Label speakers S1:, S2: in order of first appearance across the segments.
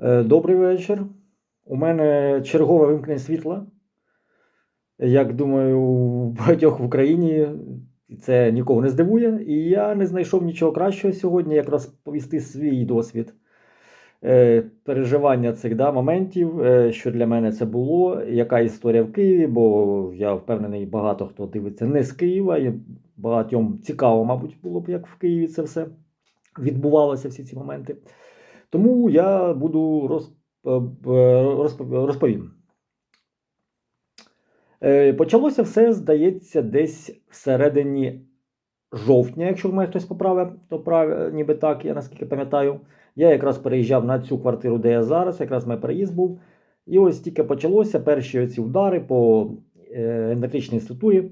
S1: Е, Добрий вечір. У мене чергове вимкнення світла. Як думаю, у багатьох в Україні це нікого не здивує. І я не знайшов нічого кращого сьогодні, як розповісти свій досвід е, переживання цих да, моментів, е, що для мене це було, яка історія в Києві, бо я впевнений, багато хто дивиться не з Києва, і багатьом цікаво, мабуть, було б, як в Києві це все відбувалося, всі ці моменти. Тому я буду роз, е, розпов- розповім. Е, Почалося все, здається, десь всередині жовтня, якщо мене хтось поправив, то прав, ніби так, я наскільки пам'ятаю. Я якраз переїжджав на цю квартиру, де я зараз, якраз мій переїзд був. І ось тільки почалося перші оці удари по е, енергетичній структурі.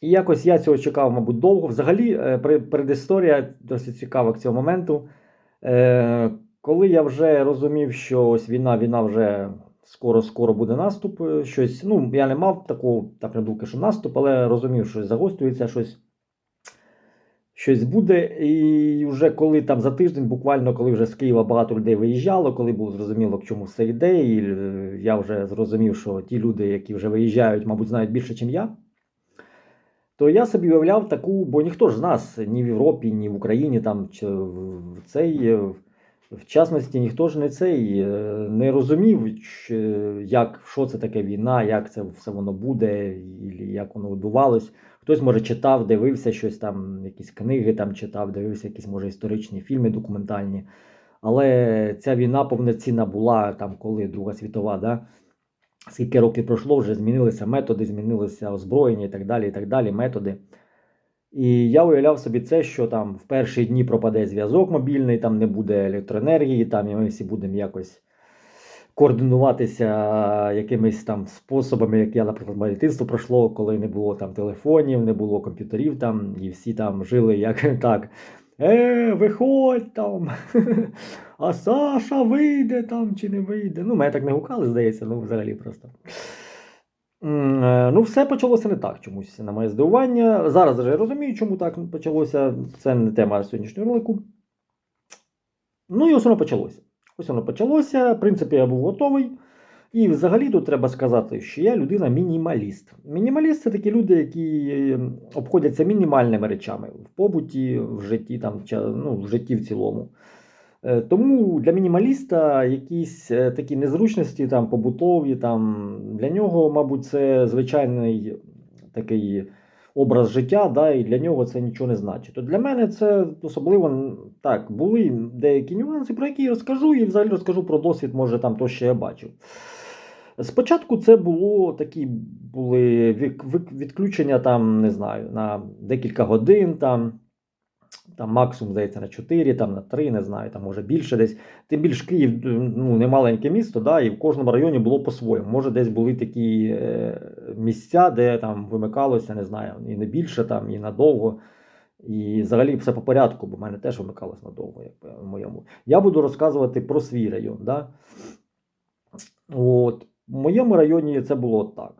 S1: І якось я цього чекав, мабуть, довго. Взагалі, е, передісторія досить цікава к цього моменту. Е, коли я вже розумів, що ось війна, війна вже скоро-скоро буде наступ, е, щось, ну, я не мав такого так не думки, що наступ, але розумів, що загострюється щось. Щось буде, і вже коли там за тиждень, буквально коли вже з Києва багато людей виїжджало, коли було зрозуміло, к чому все йде, і е, я вже зрозумів, що ті люди, які вже виїжджають, мабуть, знають більше, ніж я то я собі уявляв таку, бо ніхто ж з нас ні в Європі, ні в Україні там чи в цей. е, В частності ніхто ж не цей е, не розумів, як, що це таке війна, як це все воно буде, і як воно відбувалось. Хтось, може, читав, дивився щось там, якісь книги там читав, дивився якісь, може, історичні фільми документальні. Але ця війна повноцінна була там, коли Друга світова, да? Скільки років пройшло, вже змінилися методи, змінилися озброєння і так далі, і так далі, методи. І я уявляв собі це, що там в перші дні пропаде зв'язок мобільний, там не буде електроенергії, там і ми всі будемо якось координуватися якимись там способами, як я, наприклад, моє дитинство пройшло, коли не було там телефонів, не було комп'ютерів там, і всі там жили як так. Е, виходь там. А Саша вийде там чи не вийде. Ну, мене так не гукали, здається, ну взагалі просто. Е, Ну, все почалося не так чомусь, на моє здивування. Зараз вже розумію, чому так почалося. Це не тема сьогоднішнього ролику. Ну і ось воно почалося. Ось воно почалося. В принципі, я був готовий. І взагалі тут треба сказати, що я людина мінімаліст. Мінімаліст це такі люди, які е, обходяться мінімальними речами в побуті, в житті, там, ну, в житті в цілому. Е, Тому для мінімаліста якісь е, такі незручності, там, побутові, там, для нього, мабуть, це звичайний такий образ життя, да, і для нього це нічого не значить. То для мене це особливо так, були деякі нюанси, про які я розкажу, і взагалі розкажу про досвід, може, там то, що я бачив. Спочатку це було такі були відключення там, не знаю, на декілька годин, там, там максимум, здається, на 4, там, на 3, не знаю, там може більше десь. Тим більш Київ ну, не маленьке місто, да, і в кожному районі було по-своєму. Може, десь були такі е, місця, де там вимикалося, не знаю, і не більше, там, і надовго. І взагалі все по порядку, бо в мене теж вимикалось надовго, як в моєму. Я буду розказувати про свій район. Да? От, в моєму районі це було так.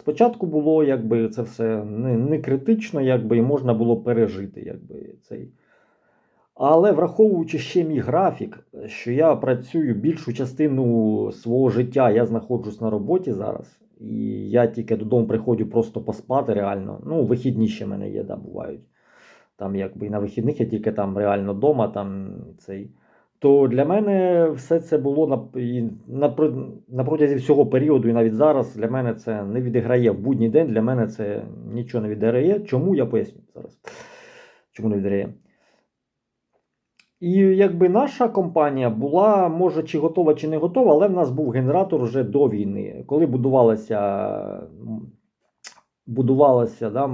S1: Спочатку було якби це все не, не критично, якби і можна було пережити. Якби, цей. Але враховуючи ще мій графік, що я працюю більшу частину свого життя, я знаходжусь на роботі зараз, і я тільки додому приходжу просто поспати реально. Ну, вихідні ще в мене є, да, бувають. Там якби і на вихідних я тільки там реально вдома, там цей. То для мене все це було на, протязі всього періоду, і навіть зараз для мене це не відіграє в будній день, для мене це нічого не відіграє. Чому я поясню зараз? Чому не відіграє? І якби наша компанія була, може, чи готова, чи не готова, але в нас був генератор вже до війни. Коли будувалася, будувалася да,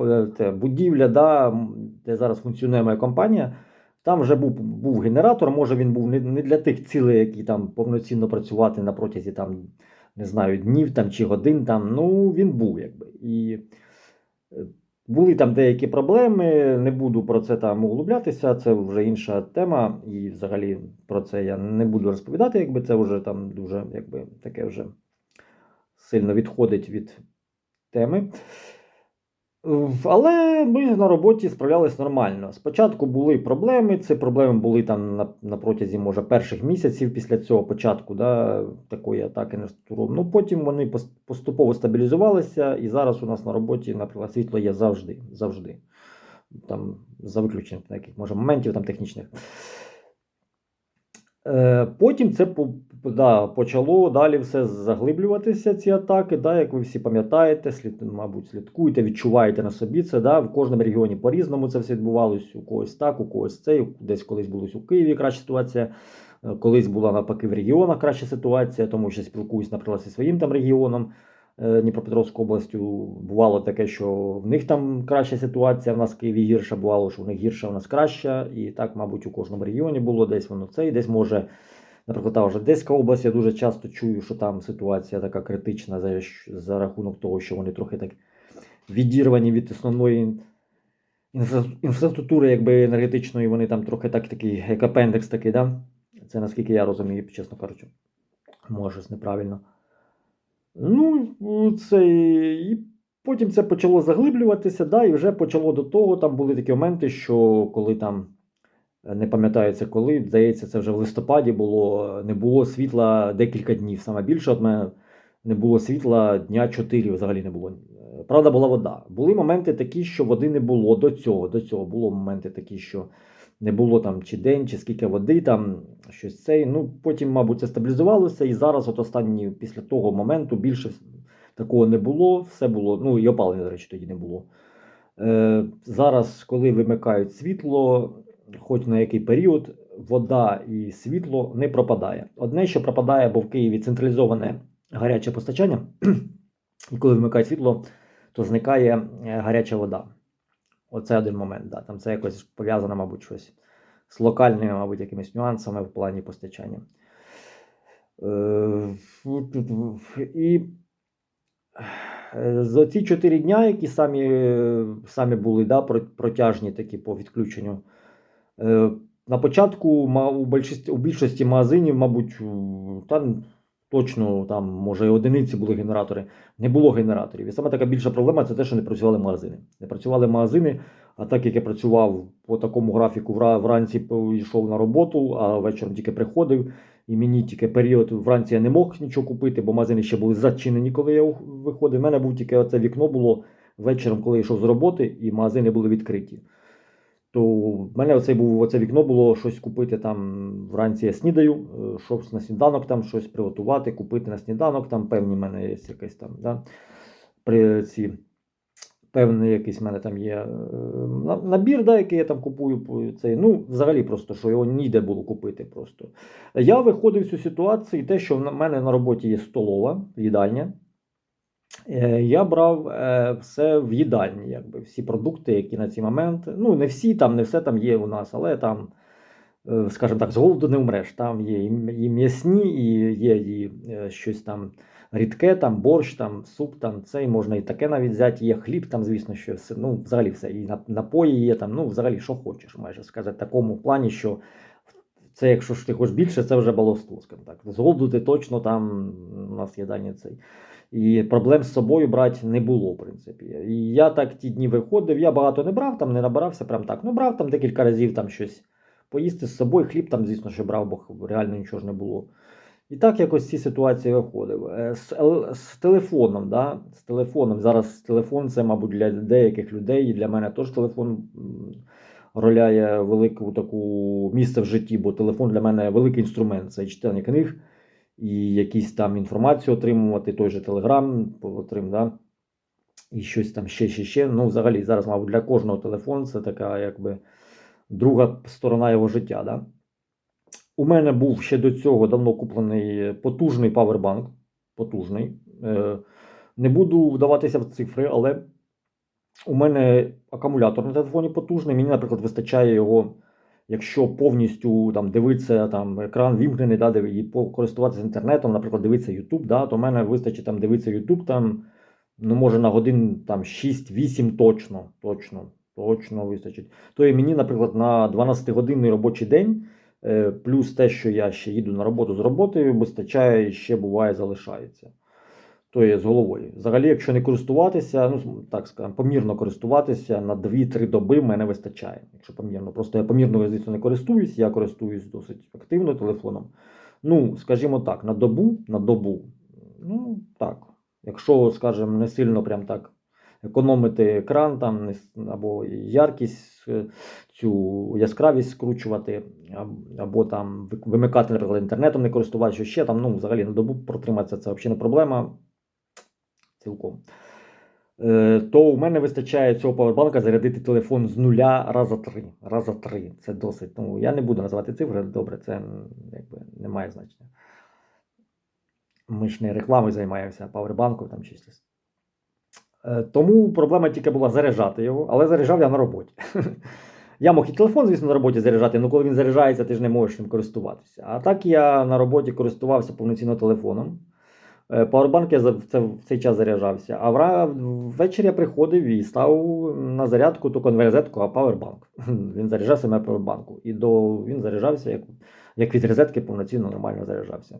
S1: е, е, будівля, да, де зараз функціонує моя компанія, там вже був, був генератор. Може, він був не, для тих цілей, які там повноцінно працювати на протязі там, не знаю, днів там, чи годин. Там. Ну, він був якби. І е, були там деякі проблеми, не буду про це там углублятися, це вже інша тема, і взагалі про це я не буду розповідати, якби це вже там дуже якби, таке вже сильно відходить від теми. В- Але ми на роботі справлялись нормально. Спочатку були проблеми. Це проблеми були там на, на протязі, може, перших місяців після цього початку, да, такої атаки на структуру. Ну потім вони поступово стабілізувалися, і зараз у нас на роботі, наприклад, світло є завжди. завжди. Там, за виключенням таких, може, моментів там технічних. Е, Потім це да, почало далі все заглиблюватися, ці атаки. Да, як ви всі пам'ятаєте, слід, мабуть, слідкуєте, відчуваєте на собі це. Да, в кожному регіоні по-різному це все відбувалось. У когось так, у когось це, десь колись було у Києві краща ситуація, е, колись була навпаки в регіонах краща ситуація, тому що спілкуюсь, наприклад, зі своїм там регіоном. Е, Дніпропетровською областю бувало таке, що в них там краща ситуація, в нас в Києві гірша, бувало, що в них гірша, в нас краща. І так, мабуть, у кожному регіоні було десь воно це, і десь може, наприклад, та ж Одеська область, я дуже часто чую, що там ситуація така критична за, за рахунок того, що вони трохи так відірвані від основної інфраструктури, якби енергетичної, вони там трохи так такий, як апендекс такий, да? Це наскільки я розумію, чесно кажучи. Може, неправильно. Ну, це і потім це почало заглиблюватися, да, і вже почало до того. Там були такі моменти, що коли там е, не пам'ятаю коли, здається, це вже в листопаді було, не було світла декілька днів. Саме більше от мене не було світла дня 4 взагалі не було. Е, Правда, була вода. Були моменти такі, що води не було до цього. До цього було моменти такі, що не було там чи день, чи скільки води, там щось цей. Ну, потім, мабуть, це стабілізувалося, і зараз, от останні, після того моменту, більше такого не було. Все було, ну і опалення, до речі, тоді не було. Е, зараз, коли вимикають світло, хоч на який період, вода і світло не пропадає. Одне, що пропадає, бо в Києві централізоване гаряче постачання, і коли вимикають світло, то зникає е, гаряча вода. Оце один момент. Да. Там це якось пов'язано, мабуть, щось з локальними, мабуть, якимись нюансами в плані постачання. Е, І за ці 4 дня, які самі, самі були да, протяжні такі по відключенню. е, На початку у більшості магазинів, мабуть, там точно там, може, одиниці були генератори, не було генераторів. І саме така більша проблема це те, що не працювали магазини. Не працювали магазини, а так як я працював по такому графіку, вра- вранці йшов на роботу, а вечором тільки приходив. І мені тільки період вранці я не мог нічого купити, бо магазини ще були зачинені, коли я виходив. У мене був тільки оце вікно було вечором, коли я йшов з роботи, і магазини були відкриті. То в мене оце був оце вікно було щось купити там вранці я снідаю, е, щось на сніданок там щось приготувати, купити на сніданок, там певні в мене є якась там, да, при ці. Певний якийсь в мене там є е, набір, да, який я там купую. Цей, ну, взагалі просто, що його ніде було купити. просто. Я виходив з цю ситуацію, те, що в мене на роботі є столова, їдальня. Е, Я брав е, все в їдальні, якби всі продукти, які на цей момент. Ну, не всі там, не все там є у нас, але там, е, скажімо так, з голоду не вмреш. Там є і м'ясні, і є і щось там рідке, там борщ, там суп, там цей можна і таке навіть взяти. Є хліб, там, звісно, що ну, взагалі все. І напої є там, ну, взагалі, що хочеш, майже сказати, в такому плані, що. Це, якщо ж ти хочеш більше, це вже баловство, скажімо так. З голоду ти точно там у нас є дані цей. І проблем з собою брати не було, в принципі. І я так ті дні виходив, я багато не брав, там не набирався прям так. Ну, брав там декілька разів там щось поїсти з собою. Хліб там, звісно, що брав, бо реально нічого ж не було. І так якось ці ситуації виходив. Е, З, з телефоном, да? з телефоном. Зараз телефон це, мабуть, для деяких людей, і для мене теж телефон роляє велику таку місце в житті, бо телефон для мене великий інструмент. Це читання книг, і якісь там інформацію отримувати, той же Телеграм да? і щось там ще, ще, ще. Ну, взагалі, зараз, мабуть, для кожного телефон це така, якби друга сторона його життя. Да? У мене був ще до цього давно куплений потужний павербанк. Потужний. Е, Не буду вдаватися в цифри, але у мене акумулятор на телефоні потужний. Мені, наприклад, вистачає його, якщо повністю там дивитися там екран вімкнений, да, і користуватися інтернетом, наприклад, дивитися YouTube, да, то в мене вистачить там дивитися YouTube там, ну, може на годин там 6-8 точно, точно, точно вистачить. То і мені, наприклад, на 12-годинний робочий день, е, плюс те, що я ще їду на роботу з роботою, вистачає і ще буває залишається. То є з головою. Взагалі, якщо не користуватися, ну так скажемо, помірно користуватися на 2-3 доби мене вистачає. Якщо помірно. Просто я помірно, звісно, не користуюсь, я користуюсь досить активно телефоном. Ну, скажімо так, на добу, на добу, ну так. Якщо, скажімо, не сильно прям так економити екран там, або яркість, е, цю яскравість скручувати, або там вимикати, наприклад, інтернетом, не користуватися, що ще там, ну, взагалі на добу протриматися, це взагалі не проблема. Цілком. Е, То у мене вистачає цього павербанка зарядити телефон з нуля раза три. Раза три. Це досить. Ну, я не буду називати цифри, добре, це якби не має значення. Ми ж не рекламою займаємося, павербанком там числюсь. Е, Тому проблема тільки була заряджати його, але заряджав я на роботі. Я мог і телефон, звісно, на роботі заряджати, але коли він заряджається, ти ж не можеш ним користуватися. А так я на роботі користувався повноцінно телефоном. Е, Павербанк я в цей час заряджався. А ввечері я приходив і став на зарядку тільки не розетку, а павербанк. Він заряджався на павербанку. І до, він заряджався, як, як від розетки повноцінно нормально заряджався.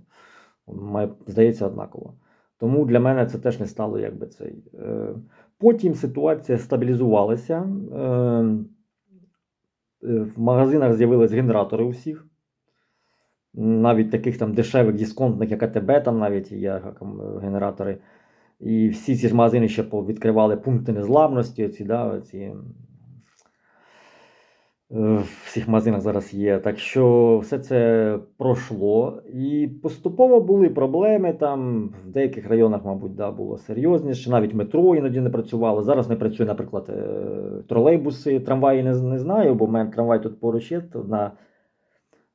S1: Має, здається, однаково. Тому для мене це теж не стало якби цей. Е, Потім ситуація стабілізувалася. Е, В магазинах з'явились генератори у всіх. Навіть таких там дешевих дисконтних, як АТБ, там навіть є генератори. І всі ці ж магазини ще відкривали пункти незламності. Ці, да, ці, в всіх магазинах зараз є. Так що все це пройшло. І поступово були проблеми. Там в деяких районах, мабуть, да, було серйозніше. Навіть метро іноді не працювало. Зараз не працює, наприклад, е, тролейбуси, трамваї не, не знаю, бо в мене трамвай тут поруч є. Тут на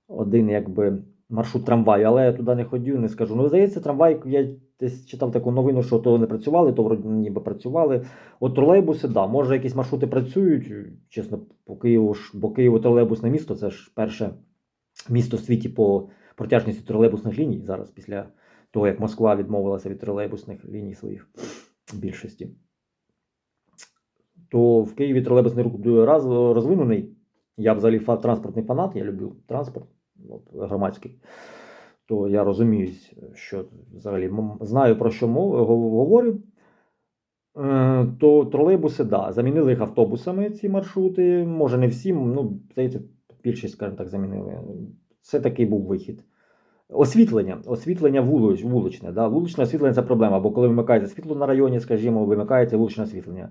S1: один якби маршрут трамваю, але я туди не ходив, не скажу. Ну, здається, трамвай, я десь читав таку новину, що то не працювали, то вроді ніби працювали. От тролейбуси, да, може якісь маршрути працюють. Чесно, по Києву бо Києво тролейбусне місто, це ж перше місто в світі по протяжності тролейбусних ліній. Зараз після того, як Москва відмовилася від тролейбусних ліній своїх більшості. То в Києві тролейбусний рух розвинений. Я взагалі транспортний фанат, я люблю транспорт громадський. То я розумію, що взагалі знаю про що говорю. Е, То тролейбуси, да, замінили їх автобусами ці маршрути. Може, не всі, ну, здається, більшість, скажімо так, замінили. Це такий був вихід. Освітлення, освітлення вулич, вуличне. Да? Вуличне освітлення це проблема, бо коли вимикається світло на районі, скажімо, вимикається вуличне освітлення.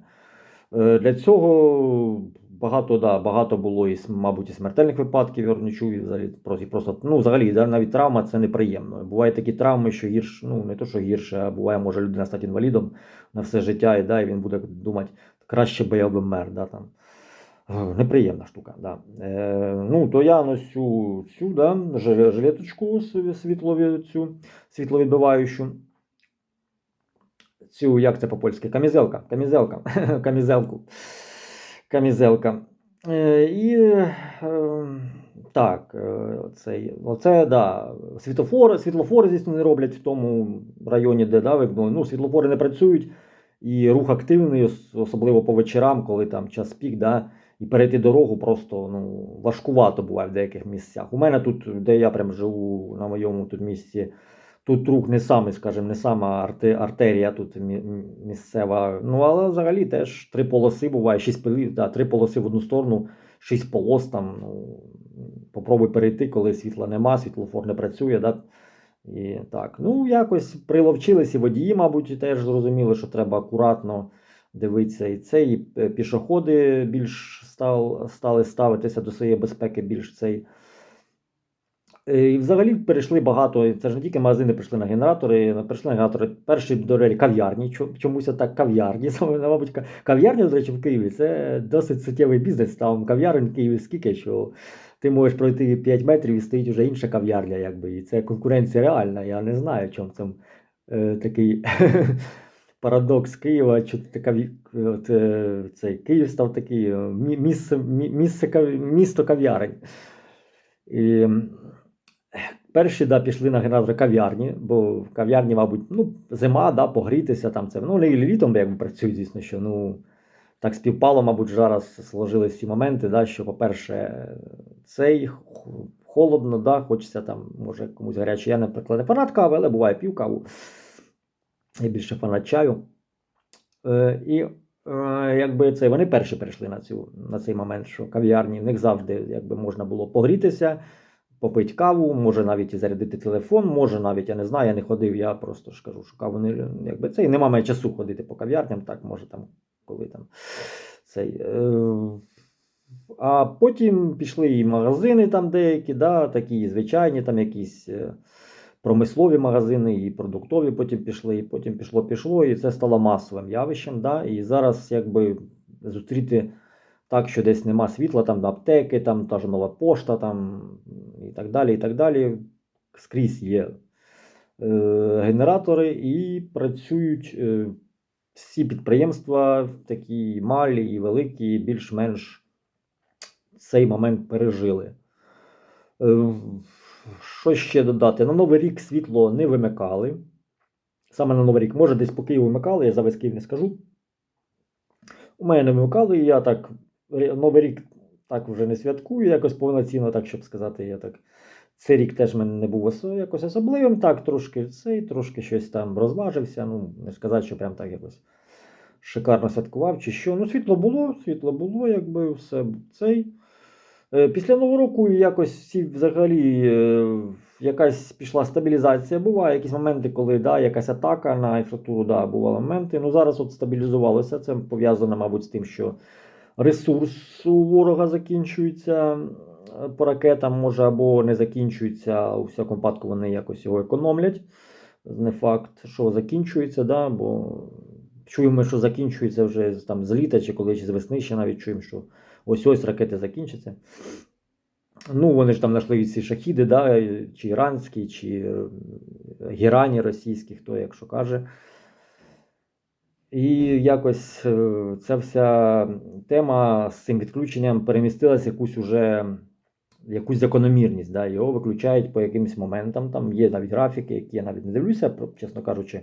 S1: Е, Для цього багато, да, багато було, і, мабуть, і смертельних випадків, я не чув, і взагалі, просто, ну, взагалі навіть травма це неприємно. Бувають такі травми, що гірше, ну не то, що гірше, а буває, може людина стати інвалідом на все життя, і, да, і він буде думати, краще би я вмер. Да, там. Е, Неприємна штука. Да. Е, ну, то я носю цю да, жилеточку сві- світлові, світловідбиваючу. Цю, як це по-польськи? Камізелка. Камізелка. Камізелку. Камізелка. Е, і е, так, е, цей, оце, да, світлофори, світлофори, звісно, не роблять в тому районі, де да. Ну, світлофори не працюють, і рух активний, особливо по вечорам, коли там час пік, да, і перейти дорогу просто ну, важкувато буває в деяких місцях. У мене тут, де я прям живу на моєму тут місці, тут рух не самий, скажімо, не сама арте, артерія тут місцева. Ну, але взагалі теж три полоси буває, шість да, три полоси в одну сторону, шість полос там. Ну, попробуй перейти, коли світла нема, світлофор не працює. Да? І так, ну якось приловчились і водії, мабуть, теж зрозуміли, що треба акуратно дивитися і це, і е, пішоходи більш стали ставитися до своєї безпеки більш цей. Е, І взагалі перейшли багато. Це ж не тільки магазини прийшли на генератори, прийшли на генератори. Перші до речі, кав'ярні. Чомусь так кав'ярні. Мабуть, ка- кав'ярня, до речі, в Києві це досить суттєвий бізнес. Там кав'ярень в Києві скільки, що ти можеш пройти 5 метрів і стоїть вже інша кав'ярня, якби. І це конкуренція реальна. Я не знаю, в чому там е, такий парадокс Києва, що така от, е, цей Київ став такий е, місце, місце, місто кав'ярень. І, перші да, пішли на генератор кав'ярні, бо в кав'ярні, мабуть, ну, зима, да, погрітися там це. Ну, і літом якби працюють, звісно, що ну, так співпало, мабуть, зараз сложились ці моменти, да, що, по-перше, цей холодно, да, хочеться там, може, комусь гаряче. Я, наприклад, не фанат кави, але буває пів каву. Я більше фанат чаю. Е, і е, якби це вони перші прийшли на, цю, на цей момент, що кав'ярні в них завжди якби, можна було погрітися, попити каву, може навіть і зарядити телефон, може навіть, я не знаю, я не ходив, я просто ж кажу, що каву не якби це і нема мене часу ходити по кав'ярням, так, може там, коли там цей. Е, а потім пішли і магазини там деякі, да, такі звичайні, там якісь е, промислові магазини, і продуктові потім пішли, і потім пішло, пішло, і це стало масовим явищем. Да, і зараз якби зустріти так, що десь нема світла, там аптеки, там та ж нова пошта, там і так далі. і так далі. Скрізь є е, генератори і працюють е, всі підприємства, такі малі і великі, більш-менш цей момент пережили. Е, Що ще додати? На Новий рік світло не вимикали. Саме на Новий рік, може, десь по Києву вимикали, я за весь Київ не скажу. У мене не вимикали, я так Новий рік так вже не святкую, якось повноцінно, так щоб сказати, я так. Цей рік теж в мене не був якось особливим, так, трошки цей, трошки щось там розважився. Ну, не сказати, що прям так якось шикарно святкував чи що. Ну, світло було, світло було, якби все цей. Е, Після Нового року якось всі взагалі е, якась пішла стабілізація. Буває якісь моменти, коли да, якась атака на інфраструктуру, да, бували моменти. Ну зараз от стабілізувалося. Це пов'язано, мабуть, з тим, що ресурс у ворога закінчується е, по ракетам, може, або не закінчується, у всякому випадку вони якось його економлять. Не факт, що закінчується, да, бо чуємо, що закінчується вже там з літа чи коли чи з весни ще навіть чуємо, що ось ось ракети закінчаться. Ну, вони ж там знайшли ці шахіди, да, чи іранські, чи е, гірані російські, хто як що каже. І якось е, ця вся тема з цим відключенням перемістилася якусь уже якусь закономірність. Да, його виключають по якимось моментам. Там є навіть графіки, які я навіть не дивлюся, чесно кажучи.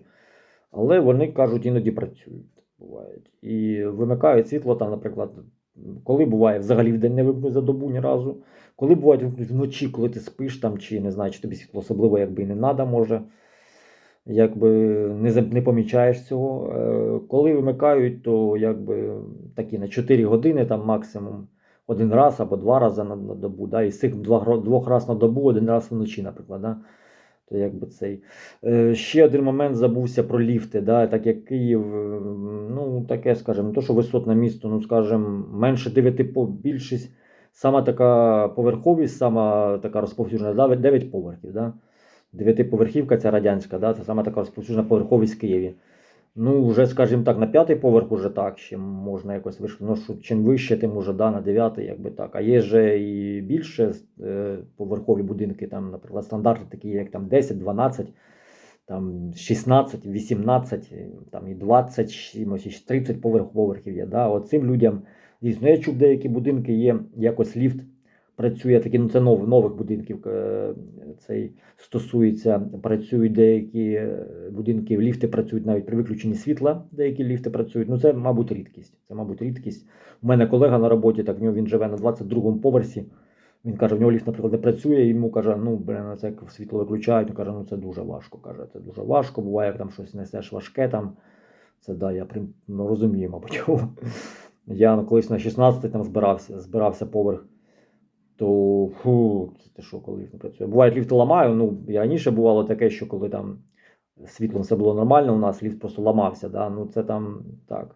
S1: Але вони кажуть, іноді працюють. Бувають. І вимикають світло, там, наприклад, коли буває взагалі в день не вимкнуть за добу ні разу. Коли бувають вночі, коли ти спиш там, чи не знаю, чи тобі світло особливо якби і не треба, може. Якби не, не помічаєш цього. Е, Коли вимикають, то якби такі на 4 години там максимум один раз або два рази на, добу. Да? І з цих двох разів на добу один раз вночі, наприклад. Да? То якби цей. Е, Ще один момент забувся про ліфти. Да? Так як Київ, ну таке, скажімо, то, що висотне місто, ну скажімо, менше 9 по більшість. Сама така поверховість, сама така розповсюджена, 9 поверхів. Да? Дев'ятиповерхівка ця радянська, да? це сама така розповсюджена поверховість в Києві. Ну, вже, скажімо так, на п'ятий поверх уже так, ще можна якось вийшло. Ну, чим вище, тим уже да, на дев'ятий, якби так. А є же і більше е, поверхові будинки, там, наприклад, стандарти такі, як там 10, 12, там 16, 18, е, там і 20, і 30 поверх, поверхів є. Да? От цим людям, дійсно, я чув, деякі будинки є, якось ліфт працює, такі, ну це нов, нових будинків е, цей стосується, працюють деякі е, будинки, ліфти працюють навіть при виключенні світла, деякі ліфти працюють. Ну це, мабуть, рідкість. Це, мабуть, рідкість. У мене колега на роботі, так в нього він живе на 22-му поверсі. Він каже, в нього ліфт, наприклад, не працює, і йому каже, ну, блин, це як світло виключають. Він каже, ну це дуже важко. Каже, це дуже важко. Буває, як там щось несеш важке там. Це да, я ну, розумію, мабуть. Я ну, колись на 16 там збирався, збирався поверх то фу, це що, коли не працює. Буває, ліфт ламаю. Ну, і раніше бувало таке, що коли там світлом все було нормально, у нас ліфт просто ламався. Да? Ну, це там так.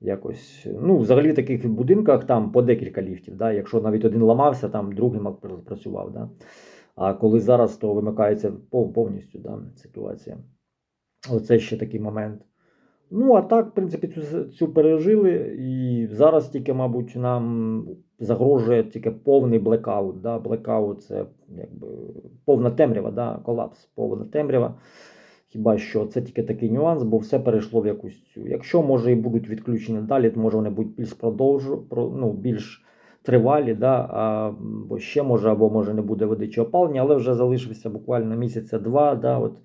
S1: Якось. Ну, взагалі в таких будинках там по декілька ліфтів. Да? Якщо навіть один ламався, там другий працював. Да? А коли зараз, то вимикається повністю да, ситуація. Оце ще такий момент. Ну, а так, в принципі, цю, цю пережили, і зараз тільки, мабуть, нам загрожує тільки повний блекаут. Да? Блекаут це якби повна темрява, да? колапс, повна темрява. Хіба що це тільки такий нюанс, бо все перейшло в якусь цю. Якщо може і будуть відключені далі, то може вони будуть більш продовжу, про, ну, більш тривалі, да? а, бо ще може, або може не буде води чи опалення, але вже залишився буквально місяця два. Да? От,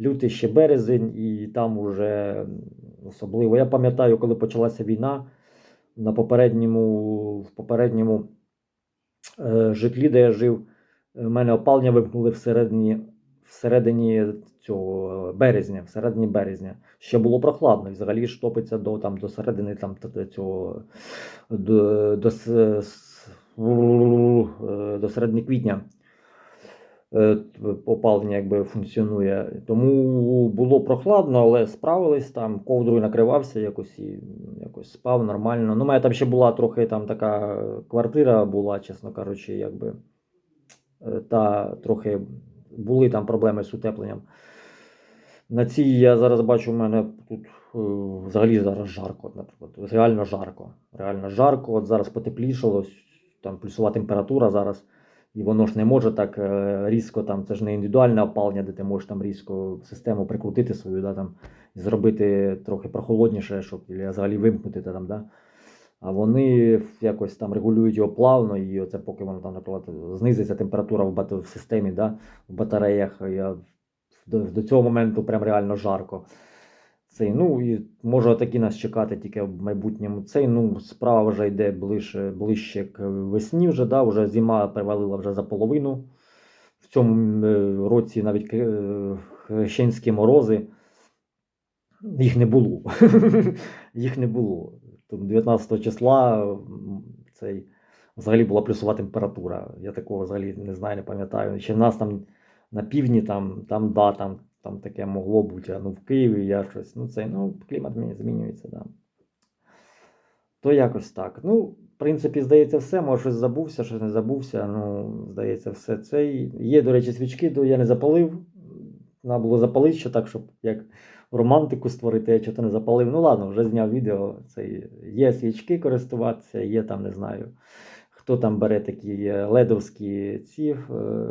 S1: лютий ще березень, і там уже особливо. Я пам'ятаю, коли почалася війна на попередньому, в попередньому е, житлі, де я жив, в мене опалення вимкнули всередині, всередині цього березня, в середині березня. Ще було прохладно, і взагалі ж топиться до, там, до середини там, цього, до, до, е, до середини квітня. Е, Опалення якби функціонує. Тому було прохладно, але справились там, ковдрою накривався якось і якось спав нормально. Ну, у мене там ще була трохи там така квартира була, чесно кажучи, якби е, та трохи були там проблеми з утепленням. На цій я зараз бачу, у мене тут е, взагалі зараз жарко, наприклад. Реально жарко. Реально жарко. От зараз потеплішало, там плюсова температура зараз. І воно ж не може так е, різко, там, це ж не індивідуальне опалення, де ти можеш там різко систему прикрутити свою, да, там, зробити трохи прохолодніше, щоб взагалі вимкнути те там, да. А вони якось там регулюють його плавно, і оце поки воно там, наприклад, знизиться температура в, в системі, да, в батареях. Я... До, до цього моменту прям реально жарко. Цей, ну і може такі нас чекати тільки в майбутньому. Цей ну, справа вже йде ближче, ближче к весні, вже, да, вже зима привалила вже за половину. В цьому е, році навіть е, хрещенські морози. Їх не було. Їх не було. Тому 19 числа цей, взагалі була плюсова температура. Я такого взагалі не знаю, не пам'ятаю. Ще в нас там на півдні, там, там, да, там, там таке могло бути, а ну в Києві я щось. Ну, цей, ну, клімат мені змінюється, да. То якось так. Ну, в принципі, здається, все. Може, щось забувся, щось не забувся. Ну, здається, все це. Є, до речі, свічки, то я не запалив. Треба було запалити ще так, щоб як романтику створити, я чого не запалив. Ну ладно, вже зняв відео. Це є свічки користуватися, є там, не знаю. Хто там бере такі е, ледовські ці е,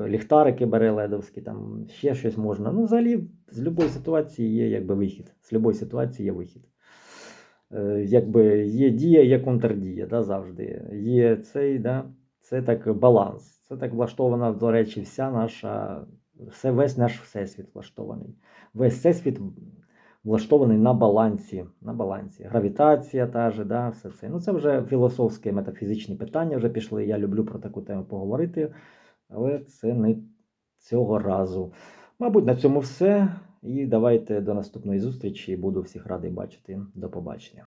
S1: ліхтарики бере ледовські, там ще щось можна. Ну, взагалі, з будь-якої ситуації є якби вихід. З будь-якої ситуації є вихід. Е, якби є дія, є контрдія, да, завжди. Є цей, да, це так баланс. Це так влаштована, до речі, вся наша, все, весь наш всесвіт влаштований. Весь всесвіт влаштований на балансі. На балансі. Гравітація та же, да, все це. Ну, це вже філософські метафізичні питання вже пішли. Я люблю про таку тему поговорити, але це не цього разу. Мабуть, на цьому все. І давайте до наступної зустрічі. Буду всіх радий бачити. До побачення.